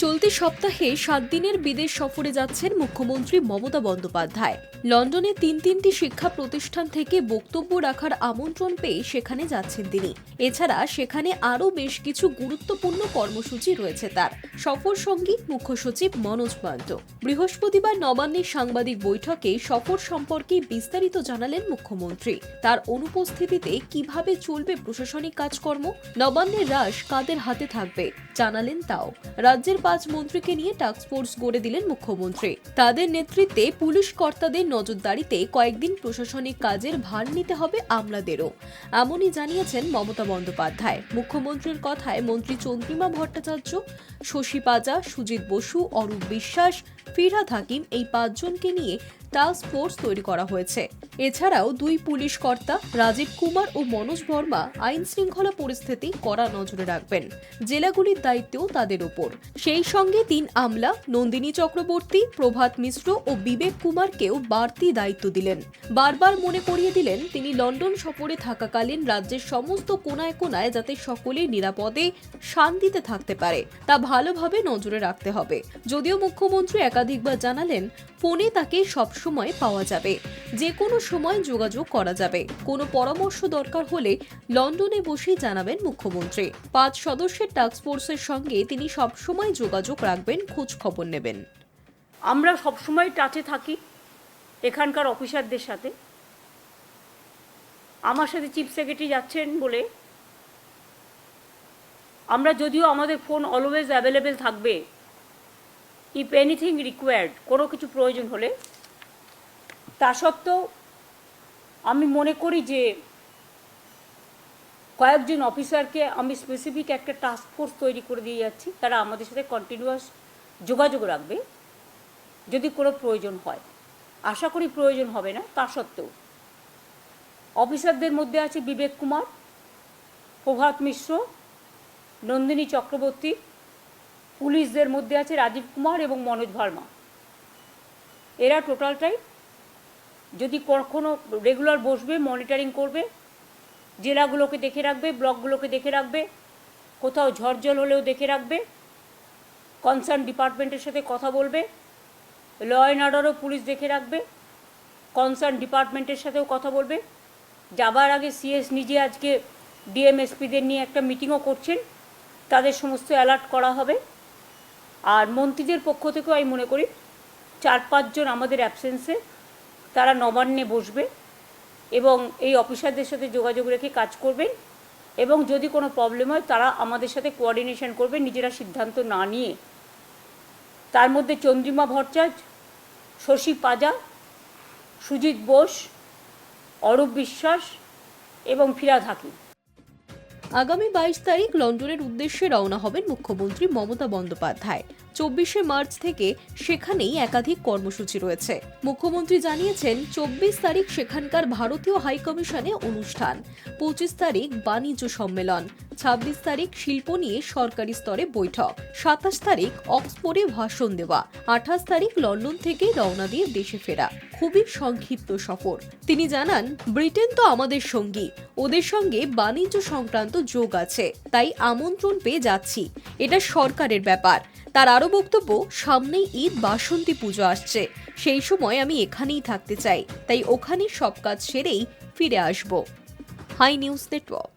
চলতি সপ্তাহে সাত দিনের বিদেশ সফরে যাচ্ছেন মুখ্যমন্ত্রী মমতা বন্দ্যোপাধ্যায়। লন্ডনে তিন তিনটি শিক্ষা প্রতিষ্ঠান থেকে বক্তব্য রাখার আমন্ত্রণ পেয়ে সেখানে যাচ্ছেন তিনি। এছাড়া সেখানে আরও বেশ কিছু গুরুত্বপূর্ণ কর্মসূচি রয়েছে তার। সফর সঙ্গী মুখ্য সচিব মনোজ মহন্ত বৃহস্পতিবার নবান্নের সাংবাদিক বৈঠকে সফর সম্পর্কে বিস্তারিত জানালেন মুখ্যমন্ত্রী। তার অনুপস্থিতিতে কীভাবে চলবে প্রশাসনিক কাজকর্ম, নবান্নের রাশ কাদের হাতে থাকবে, জানালেন তাও। রাজ্যের পাঁচ মন্ত্রীকে নিয়ে টাস্কফোর্স গড়ে দিলেন মুখ্যমন্ত্রী। তাদের নেতৃত্বে পুলিশ কর্তাদের নজরদারিতে কয়েকদিন প্রশাসনিক কাজের ভার নিতে হবে আমলাদেরও। এমনই জানিয়েছেন মমতা বন্দ্যোপাধ্যায়। মুখ্যমন্ত্রীর কথায় মন্ত্রী চন্দ্রিমা ভট্টাচার্য, শশী পাজা, সুজিত বসু, অরূপ বিশ্বাস, ফিরহাদ হাকিম এই পাঁচজনকে নিয়ে টাস্ক ফোর্স তৈরি করা হয়েছে। এছাড়াও দুই পুলিশ কর্তা রাজীব কুমার ও মনোজ বর্মা আইন শৃঙ্খলা পরিস্থিতি কড়া নজরে রাখবেন। জেলাগুলির দায়িত্বও তাদের ওপর। সেই সঙ্গে তিন আমলা, নন্দিনী চক্রবর্তী, প্রভাত মিশ্র ও বিবেক কুমারকেও বাড়তি দায়িত্ব দিলেন। বারবার মনে করিয়ে দিলেন, তিনি লন্ডন সফরে থাকাকালীন রাজ্যের সমস্ত কোনায় কোনায় যাতে সকলে নিরাপদে শান্তিতে থাকতে পারে, তা ভালোভাবে নজরে রাখতে হবে। যদিও মুখ্যমন্ত্রী একাধিকবার জানালেন, ফোনে তাকে সবসময় পাওয়া যাবে। যে কোনো সময় যোগাযোগ করা যাবে। কোনো পরামর্শ দরকার হলে লন্ডনে বসেই জানাবেন মুখ্যমন্ত্রী। পাঁচ সদস্যের টাস্কফোর্সের সঙ্গে তিনি সবসময় যোগাযোগ রাখবেন খোঁজ খবর নেবেন। আমরা সবসময় টাচে থাকি এখানকার অফিসারদের সাথে। আমার সাথে চিফ সেক্রেটারি যাচ্ছেন বলে আমরা যদিও আমাদের ফোন অলওয়েজ অ্যাভেলেবেল থাকবে। ইফ এনিথিং রিকোয়ার্ড কোনো কিছু প্রয়োজন হলে তা সত্ত্বেও আমি মনে করি যে কয়েকজন অফিসারকে আমি স্পেসিফিক একটা টাস্ক ফোর্স তৈরি করে দিয়ে যাচ্ছি। তারা আমাদের সাথে কন্টিনিউয়াস যোগাযোগ রাখবে যদি কোনো প্রয়োজন হয়। আশা করি প্রয়োজন হবে না, তা সত্ত্বেও। অফিসারদের মধ্যে আছে বিবেক কুমার, প্রভাত মিশ্র, নন্দিনী চক্রবর্তী, পুলিশদের মধ্যে আছে রাজীব কুমার এবং মনোজ ভার্মা। এরা টোটালটাই যদি কখনো রেগুলার বসবে মনিটরিং করবে, জেলাগুলোকে দেখে রাখবে, ব্লকগুলোকে দেখে রাখবে, কোথাও ঝড়জল হলেও দেখে রাখবে কনসার্ন ডিপার্টমেন্টের সাথে কথা বলবে ল অ্যান্ড অর্ডারও পুলিশ দেখে রাখবে কনসার্ন ডিপার্টমেন্টের সাথেও কথা বলবে। যাবার আগে সিএস নিজে আজকে ডিএমএসপিদের নিয়ে একটা মিটিংও করছেন, তাদের সমস্ত অ্যালার্ট করা হবে। আর মন্ত্রীদের পক্ষ থেকেও আমি মনে করি, চার পাঁচজন আমাদের অ্যাবসেন্সে তারা নবান্নে বসবে এবং এই অফিসারদের সাথে যোগাযোগ রেখে কাজ করবেন এবং যদি কোনো প্রবলেম হয় তারা আমাদের সাথে কোঅর্ডিনেশন করবে, নিজেরা সিদ্ধান্ত না নিয়ে। তার মধ্যে চন্দ্রিমা ভট্টাচার্য, শশী পাজা, সুজিত বোস, অরূপ বিশ্বাস এবং ফিরাদ হাকিম। আগামী বাইশ তারিখ লন্ডনের উদ্দেশ্যে রওনা হবেন মুখ্যমন্ত্রী মমতা বন্দ্যোপাধ্যায়। চব্বিশে মার্চ থেকে সেখানেই একাধিক কর্মসূচি রয়েছে। মুখ্যমন্ত্রী জানিয়েছেন, চব্বিশ তারিখ সেখানকার ভারতীয় হাইকমিশনে অনুষ্ঠান, পঁচিশ তারিখ বাণিজ্য সম্মেলন ছাব্বিশ তারিখ শিল্প নিয়ে সরকারি স্তরে বৈঠক। সাতাশ তারিখ অক্সফোর্ডে ভাষণ দেওয়া। আঠাশ তারিখ লন্ডন থেকে রওনা দিয়ে দেশে ফেরা। খুবই সংক্ষিপ্ত সফর। তিনি জানান, ব্রিটেন তো আমাদের সঙ্গী। ওদের সঙ্গে বাণিজ্য সংক্রান্ত যোগ আছে। তাই আমন্ত্রণ পেয়ে যাচ্ছি। এটা সরকারের ব্যাপার। তার আরও বক্তব্য, সামনেই ঈদ, বাসন্তী পুজো আসছে। সেই সময় আমি এখানেই থাকতে চাই। তাই ওখানে সব কাজ সেরেই ফিরে আসব। Hi news network.